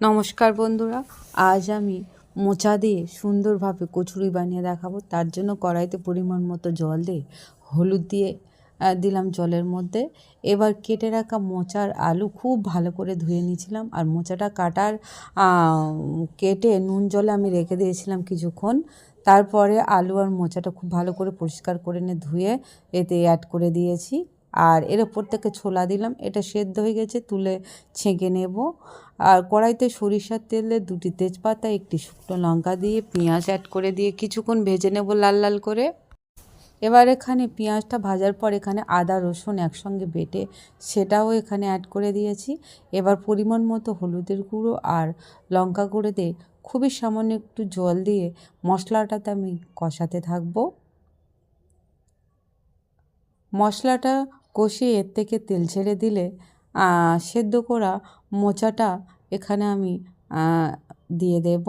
নমস্কার বন্ধুরা, আজ আমি মোচা দিয়ে সুন্দরভাবে কচুরি বানিয়ে দেখাবো। তার জন্য কড়াইতে পরিমাণ মতো জল দিয়ে হলুদ দিয়ে দিলাম জলের মধ্যে। এবার কেটে রাখা মোচার আলু খুব ভালো করে ধুয়ে নিয়েছিলাম। আর মোচাটা কাটার কেটে নুন জলে আমি রেখে দিয়েছিলাম কিছুক্ষণ। তারপরে আলু আর মোচাটা খুব ভালো করে পরিষ্কার করে নিয়ে ধুয়ে এতে অ্যাড করে দিয়েছি। আর এর ওপর থেকে ছোলা দিলাম। এটা সেদ্ধ হয়ে গেছে, তুলে ছেঁকে নেব। আর কড়াইতে সরিষার তেলে দুটি তেজপাতা, একটি শুকনো লঙ্কা দিয়ে পেঁয়াজ অ্যাড করে দিয়ে কিছুক্ষণ ভেজে নেব লাল লাল করে। এবার এখানে পেঁয়াজটা ভাজার পর এখানে আদা, রসুন একসঙ্গে বেটে সেটাও এখানে অ্যাড করে দিয়েছি। এবার পরিমাণ মতো হলুদের গুঁড়ো আর লঙ্কা গুঁড়ো দিয়ে খুবই সামান্য একটু জল দিয়ে মশলাটাতে আমি কষাতে থাকব। মশলাটা কষিয়ে এর থেকে তেল ছেড়ে দিলে সেদ্ধ করা মোচাটা এখানে আমি দিয়ে দেব।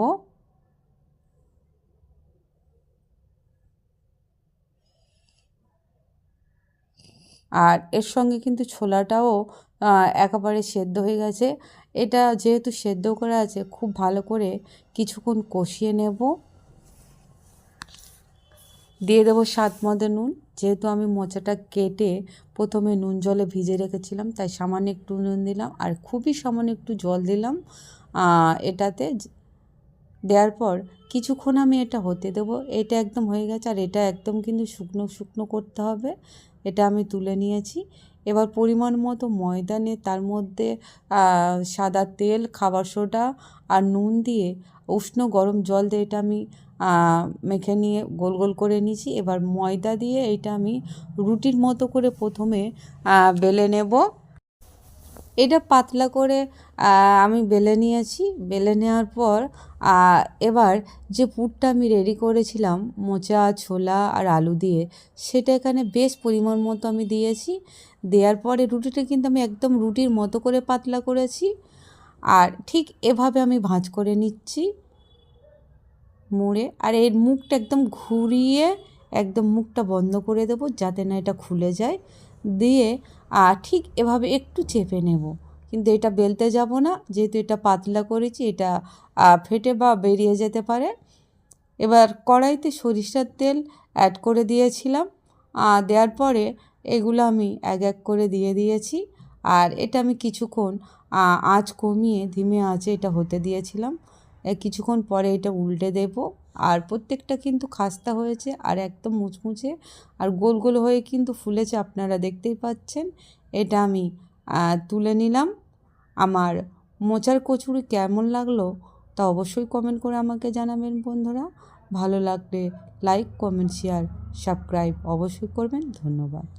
আর এর সঙ্গে কিন্তু ছোলাটাও একেবারে সেদ্ধ হয়ে গেছে। এটা যেহেতু সেদ্ধ করা আছে, খুব ভালো করে কিছুক্ষণ কষিয়ে নেব। দিয়ে দেবো স্বাদ মতো নুন। যেহেতু আমি মোচাটা কেটে প্রথমে নুন জলে ভিজে রেখেছিলাম, তাই সামান্য একটু নুন দিলাম আর খুবই সামান্য একটু জল দিলাম। এটাতে দেওয়ার পর কিছুক্ষণ আমি এটা হতে দেবো। এটা একদম হয়ে গেছে আর এটা একদম কিন্তু শুকনো শুকনো করতে হবে। এটা আমি তুলে নিয়েছি। এবার পরিমাণ মতো ময়দা নিয়ে তার মধ্যে সাদা তেল, খাবার সোডা আর নুন দিয়ে উষ্ণ গরম জল দিয়ে এটা আমি মেখে নিয়ে, গোল গোল করে নিয়েছি। এবার ময়দা দিয়ে এটা আমি রুটির মতো করে প্রথমে বেলে নেব। এটা পাতলা করে আমি বেলে নিয়েছি। বেলে নেওয়ার পর এবার যে পুরটা আমি রেডি করেছিলাম, মোচা, ছোলা আর আলু দিয়ে, সেটা এখানে বেশ পরিমাণ মতো আমি দিয়েছি। দেওয়ার পরে রুটিটা কিন্তু আমি একদম রুটির মতো করে পাতলা করেছি। আর ঠিক এভাবে আমি ভাঁজ করে নিচ্ছি। মুড়ে, আর এর মুখটা একদম ঘুরিয়ে একদম মুখটা বন্ধ করে দেবো যাতে না এটা খুলে যায়। দিয়ে আর ঠিক এভাবে একটু চেপে নেব। কিন্তু এটা বেলতে যাব না, যেহেতু এটা পাতলা করেছি, এটা ফেটে বা বেরিয়ে যেতে পারে। এবার কড়াইতে সরিষার তেল অ্যাড করে দিয়েছিলাম। দেওয়ার পরে এগুলো আমি এক এক করে দিয়ে দিয়েছি। আর এটা আমি কিছুক্ষণ আঁচ কমিয়ে, ধিমে আঁচে এটা হতে দিয়েছিলাম। কিছুক্ষণ পরে এটা উল্টে দেব। আর প্রত্যেকটা কিন্তু খাস্তা হয়েছে আর একদম মুচমুচে। আর গোল গোল হয়ে কিন্তু ফুলেছে, আপনারা দেখতেই পাচ্ছেন। এটা আমি তুলে নিলাম। আমার মোচার কচুরি কেমন লাগল তা অবশ্যই কমেন্ট করে আমাকে জানাবেন, বন্ধুরা। ভালো লাগলে লাইক কমেন্ট শেয়ার সাবস্ক্রাইব অবশ্যই করবেন। ধন্যবাদ।